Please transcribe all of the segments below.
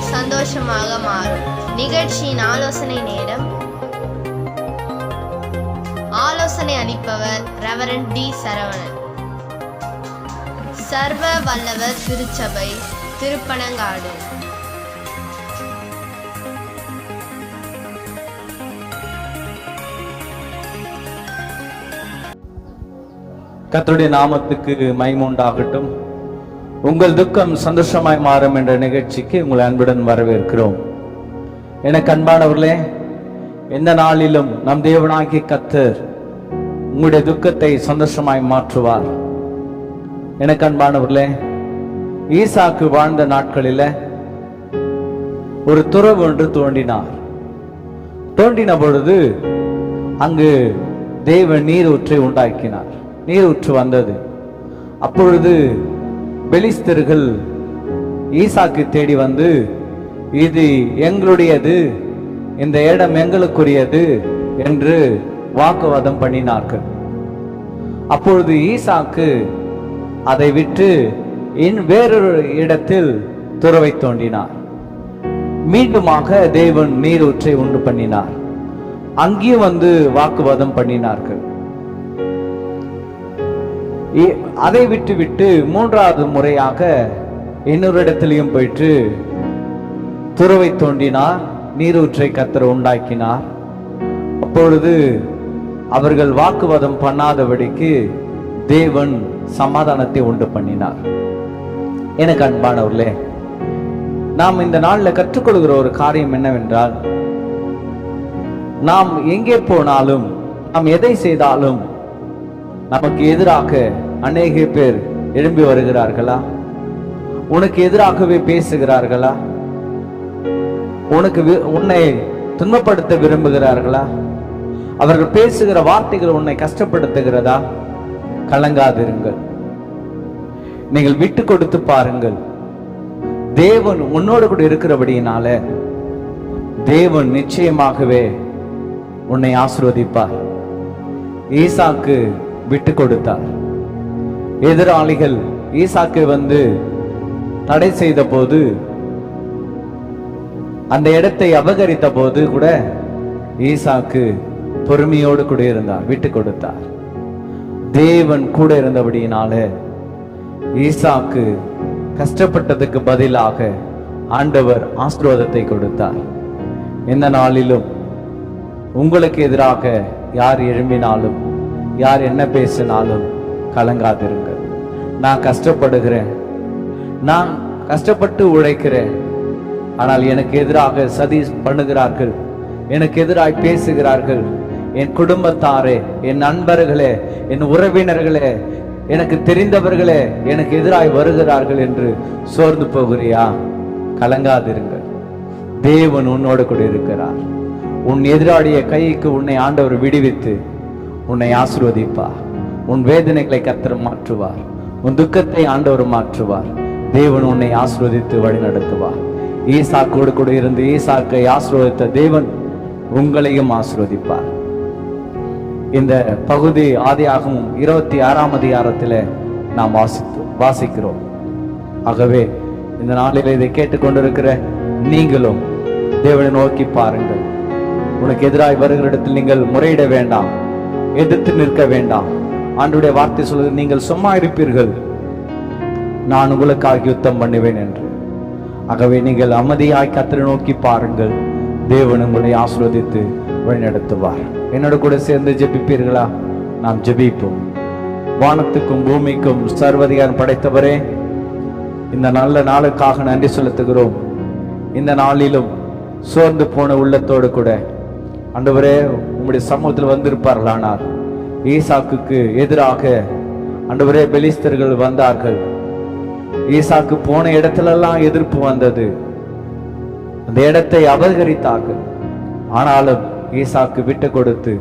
சந்தோஷமாக மாறும். நிகழ்ச்சியின் ஆலோசனை நேரம். ஆலோசனை அளிப்பவர் ரெவரன் டி சரவணன். சர்வ வல்லவர் திருச்சபை திருப்பனங்காடு. கத்தருடைய நாமத்துக்கு மைமுண்டாகட்டும் உங்கள் துக்கம் சந்தோஷமாய் மாறும் என்ற நிகழ்ச்சிக்கு உங்களை அன்புடன் வரவேற்கிறோம். எனக்கு அன்பானவர்களே எந்த நாளிலும் நம் தேவனாகி கத்தர் உங்களுடைய துக்கத்தை சந்தோஷமாய் மாற்றுவார். எனக்கு அன்பானவர்களே ஈசாக்கு வாழ்ந்த நாட்களில ஒரு துறவு ஒன்று தோண்டினார் தோண்டின பொழுது அங்கு தேவன் நீரூற்றை உண்டாக்கினார். நீரூற்று வந்தது. அப்பொழுது பெலிஸ்தர்கள் ஈசாக்கு தேடி வந்து இது எங்களுடையது இந்த இடம் எங்களுக்குரியது என்று வாக்குவாதம் பண்ணினார்கள். அப்பொழுது ஈசாக்கு அதை விட்டு இன் வேறொரு இடத்தில் துறவை தோண்டினார். மீண்டுமாக தேவன் நீரூற்றை உண்டு பண்ணினார். அங்கேயும் வந்து வாக்குவாதம் பண்ணினார்கள். அதை விட்டு விட்டு மூன்றாவது முறையாக இன்னொரு இடத்திலையும் போயிட்டு துறவை தோண்டினார் நீரூற்றை கத்தர் உண்டாக்கினார். அப்பொழுது அவர்கள் வாக்குவாதம் பண்ணாதபடிக்கு தேவன் சமாதானத்தை உண்டு பண்ணினார். எனக்கு அன்பானவர்களே நாம் இந்த நாளில் கற்றுக்கொள்கிற ஒரு காரியம் என்னவென்றால் நாம் எங்கே போனாலும் நாம் எதை செய்தாலும் நமக்கு எதிராக அநேக பேர் எழும்பி வருகிறார்களா? உனக்கு எதிராகவே பேசுகிறார்களா? உனக்கு வி- உன்னை துன்பப்படுத்த விரும்புகிறார்களா? அவர்கள் பேசுகிற வார்த்தைகள் உன்னை கஷ்டப்படுத்துகிறதா? கலங்காதிருங்கள். நீங்கள் விட்டு கொடுத்து பாருங்கள். தேவன் உன்னோடு கூட இருக்கிறபடியினால தேவன் நிச்சயமாகவே உன்னை ஆசிர்வதிப்பார். ஈசாக்கு விட்டு கொடுத்தார் எதிராளிகள் ஈசாக்கு வந்து தடை செய்த போது அந்த இடத்தை அபகரித்த போது கூட ஈசாக்கு பொறுமையோடு கூட இருந்தார் விட்டு கொடுத்தார் தேவன் கூட இருந்தபடியினால ஈசாக்கு கஷ்டப்பட்டதுக்கு பதிலாக ஆண்டவர் ஆசீர்வாதத்தை கொடுத்தார். இந்த நாளிலும் உங்களுக்கு எதிராக யார் எழும்பினாலும் யார் என்ன பேசினாலும் கலங்காதிருங்கள். நான் கஷ்டப்படுகிறேன். நான் கஷ்டப்பட்டு உழைக்கிறேன். ஆனால் எனக்கு எதிராக சதி பண்ணுகிறார்கள். எனக்கு எதிராய் பேசுகிறார்கள். என் குடும்பத்தாரே என் நண்பர்களே என் உறவினர்களே எனக்கு தெரிந்தவர்களே எனக்கு எதிராய் வருகிறார்கள் என்று சோர்ந்து போகிறியா? கலங்காதிருங்கள். தேவன் உன்னோடு கூட இருக்கிறார். உன் எதிராளிய கைக்கு உன்னை ஆண்டவர் விடுவித்து உன்னை ஆசிர்வதிப்பார். உன் வேதனைகளை கத்தர் மாற்றுவார். உன் துக்கத்தை ஆண்டவர் மாற்றுவார். தேவன் உன்னை ஆசிர்வதித்து வழி நடத்துவார் ஈசாக்கோடு கூட இருந்து ஈசாக்கை ஆசிர்வதித்த தேவன் உங்களையும் ஆசிர்வதிப்பார். இந்த பகுதி ஆதியாகவும் இருபத்தி ஆறாம் அதிகாரத்தில் நாம் வாசித்து வாசிக்கிறோம். ஆகவே இந்த நாளில் இதை கேட்டுக்கொண்டிருக்கிற நீங்களும் தேவனை நோக்கி பாருங்கள். உனக்கு எதிராய் வருகிற இடத்தில் நீங்கள் முறையிட வேண்டாம். எதிர்த்து நிற்க வேண்டாம். ஆண்டுடைய வார்த்தை சொல்வது நீங்கள் சும்மா இருப்பீர்கள். நான் உங்களுக்காக யுத்தம் பண்ணுவேன் என்று. ஆகவே நீங்கள் அமைதியாய் கத்திரை நோக்கி பாருங்கள். தேவன் உங்களை ஆசிர்வதித்து வழிநடத்துவார். என்னோட கூட சேர்ந்து ஜெபிப்பீர்களா? நாம் ஜெபிப்போம். வானத்துக்கும் பூமிக்கும் சர்வதிகாரம் படைத்தவரே இந்த நல்ல நாளுக்காக நன்றி செலுத்துகிறோம். இந்த நாளிலும் சோர்ந்து போன உள்ளத்தோடு கூட அண்டவரே உம்முடைய சமூகத்தில் வந்திருப்பார்களானார் ஈசாக்குக்கு எதிராக அண்டவரே பெலிஸ்தர்கள் வந்தார்கள். ஈசாக்கு போன இடத்திலெல்லாம் எதிர்ப்பு வந்தது. அந்த இடத்தை அபகரித்தார்கள். ஆனாலும் ஈசாக்கு விட்டு கொடுத்து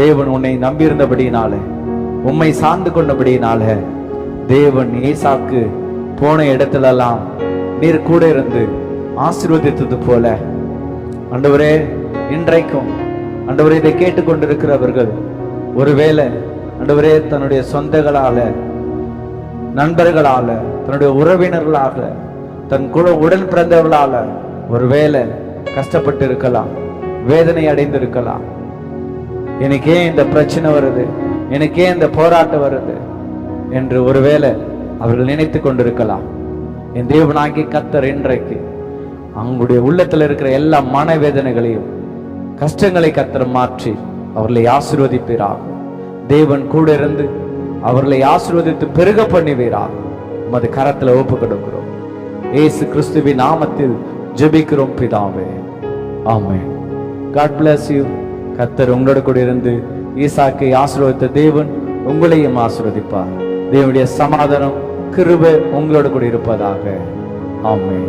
தேவன் உன்னை நம்பியிருந்தபடியினால உம்மை சார்ந்து கொண்டபடியினால தேவன் ஈசாக்கு போன இடத்திலெல்லாம் நீர் கூட இருந்து ஆசீர்வதித்தது போல. அண்டவரே இன்றைக்கும் அண்டவரை இதை கேட்டுக்கொண்டிருக்கிறவர்கள் ஒருவேளை அண்டவரே தன்னுடைய சொந்தங்களால நண்பர்களால தன்னுடைய உறவினர்களாக தன் குல உடன் பிறந்தவர்களால ஒருவேளை கஷ்டப்பட்டு இருக்கலாம் வேதனை அடைந்திருக்கலாம். எனக்கே எனக்கு ஏன் இந்த பிரச்சனை வருது எனக்கு ஏன் இந்த போராட்டம் வருது என்று ஒருவேளை அவர்கள் நினைத்து கொண்டிருக்கலாம். என் தேவனாகி கத்தர் இன்றைக்கு அவங்களுடைய உள்ளத்துல இருக்கிற எல்லா மனவேதனைகளையும் கஷ்டங்களை கத்தர் மாற்றி அவர்களை ஆசீர்வதிப்பீராக. தேவன் கூட இருந்து அவர்களை ஆசீர்வதித்து பெருக பண்ணுவீராக. உமது கரத்துல ஒப்பு கொடுக்கிறோம். ஏசு கிறிஸ்துவின் நாமத்தில் ஜெபிக்கிறோம் பிதாவே. ஆமே காட் பிளஸ் யூ கத்தர் உங்களோட கூட இருந்து ஈசாக்கை ஆசீர்வதித்த தேவன் உங்களையும் ஆசீர்வதிப்பார். தேவனுடைய சமாதானம் கிருபை உங்களோட கூட இருப்பதாக. ஆமே